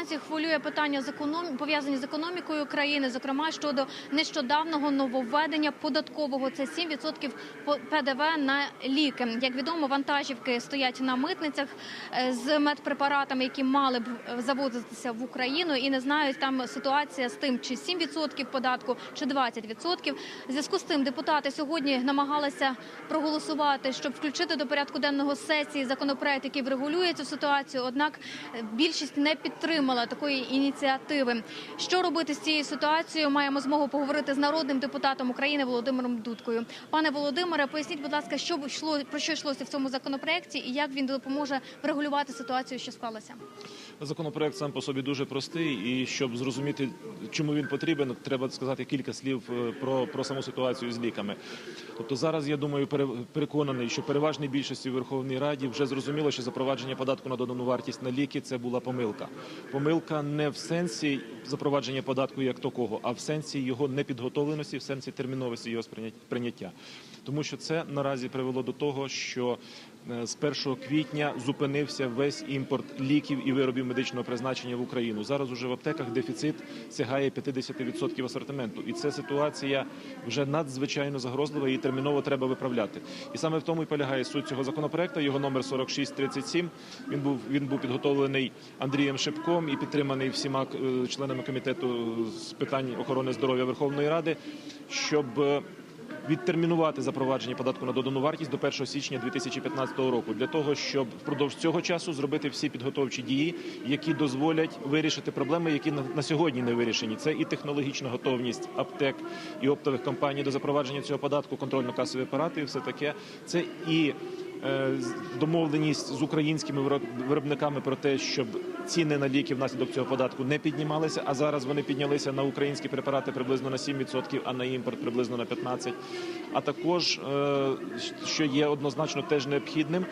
вранці хвилює питання з економ... пов'язані з економікою країни, зокрема щодо нещодавного нововведення податкового. Це 7% по- ПДВ на ліки. Як відомо, вантажівки стоять на митницях е, з медпрепаратами, які мали б е, завозитися в Україну, і не знають там ситуація з тим, чи 7% податку, чи 20%. В Зв'язку з тим депутати сьогодні намагалися проголосувати, щоб включити до порядку денного сесії законопроект, який врегулює цю ситуацію. Однак е, більшість не підтримала такої ініціативи. Що робити з цією ситуацією? Маємо змогу поговорити з народним депутатом України Володимиром Дудкою. Пане Володимире, поясніть, будь ласка, що йшло про що йшлося в цьому законопроекті, і як він допоможе врегулювати ситуацію, що склалася. Законопроект сам по собі дуже простий, і щоб зрозуміти, чому він потрібен, треба сказати кілька слів е, про, про саму ситуацію з ліками. Тобто зараз я думаю, пере- переконаний, що переважній більшості в Верховній Раді вже зрозуміло, що запровадження податку на додану вартість на ліки це була помилка. Помилка не в сенсі запровадження податку як такого, а в сенсі його непідготовленості, в сенсі терміновості його сприйняття. Тому що це наразі привело до того, що з 1 квітня зупинився весь імпорт ліків і виробів медичного призначення в Україну. Зараз уже в аптеках дефіцит сягає 50% асортименту, і це ситуація вже надзвичайно загрозлива і терміново треба виправляти. І саме в тому і полягає суть цього законопроекту. Його номер 4637. Він був він був підготовлений Андрієм Шипком і підтриманий всіма е, членами комітету з питань охорони здоров'я Верховної Ради, щоб е, відтермінувати запровадження податку на додану вартість до 1 січня 2015 року для того, щоб впродовж цього часу зробити всі підготовчі дії, які дозволять вирішити проблеми, які на, сьогодні не вирішені. Це і технологічна готовність аптек і оптових компаній до запровадження цього податку, контрольно-касові апарати, і все таке. Це і домовленість з українськими вироб- виробниками про те, щоб ціни на ліки внаслідок цього податку не піднімалися. А зараз вони піднялися на українські препарати приблизно на 7%, а на імпорт приблизно на 15%. А також, е, що є однозначно теж необхідним,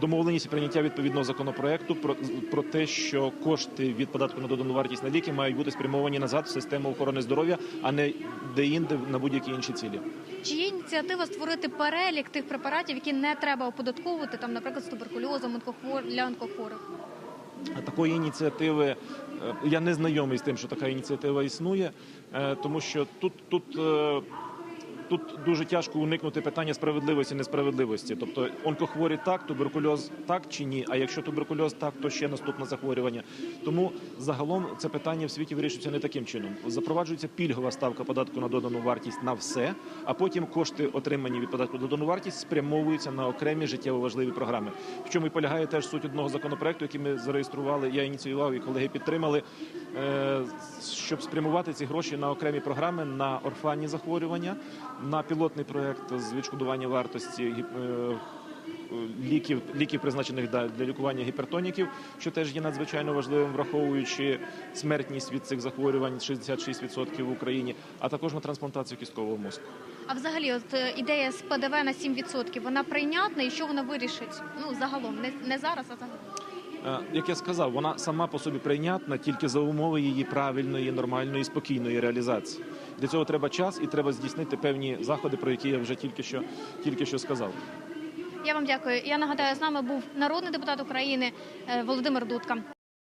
домовленість прийняття відповідного законопроекту про, про те, що кошти від податку на додану вартість на ліки мають бути спрямовані назад в систему охорони здоров'я, а не де-інде на будь-які інші цілі. Чи є ініціатива створити перелік тих препаратів, які не треба оподатковувати, там, наприклад, з туберкульозом для онкохворих? Такої ініціативи е, я не знайомий з тим, що така ініціатива існує, е, тому що тут, тут, е, тут дуже тяжко уникнути питання справедливості несправедливості. Тобто онкохворі так, туберкульоз так чи ні. А якщо туберкульоз так, то ще наступне захворювання. Тому загалом це питання в світі вирішується не таким чином. Запроваджується пільгова ставка податку на додану вартість на все, а потім кошти, отримані від податку на додану вартість, спрямовуються на окремі життєво важливі програми. В чому і полягає теж суть одного законопроекту, який ми зареєстрували. Я ініціював і колеги підтримали, е, щоб спрямувати ці гроші на окремі програми на орфанні захворювання, на пілотний проект з відшкодування вартості. е, Ліків, ліків призначених для лікування гіпертоніків, що теж є надзвичайно важливим, враховуючи смертність від цих захворювань 66% в Україні, а також на трансплантацію кісткового мозку. А взагалі, от е, ідея з ПДВ на 7%, вона прийнятна і що вона вирішить? Ну загалом, не, не зараз, а загалом. Е, Як я сказав, вона сама по собі прийнятна тільки за умови її правильної, нормальної, спокійної реалізації. Для цього треба час і треба здійснити певні заходи, про які я вже тільки що, тільки що сказав. Я вам дякую. Я нагадаю, з нами був народний депутат України е, Володимир Дудка.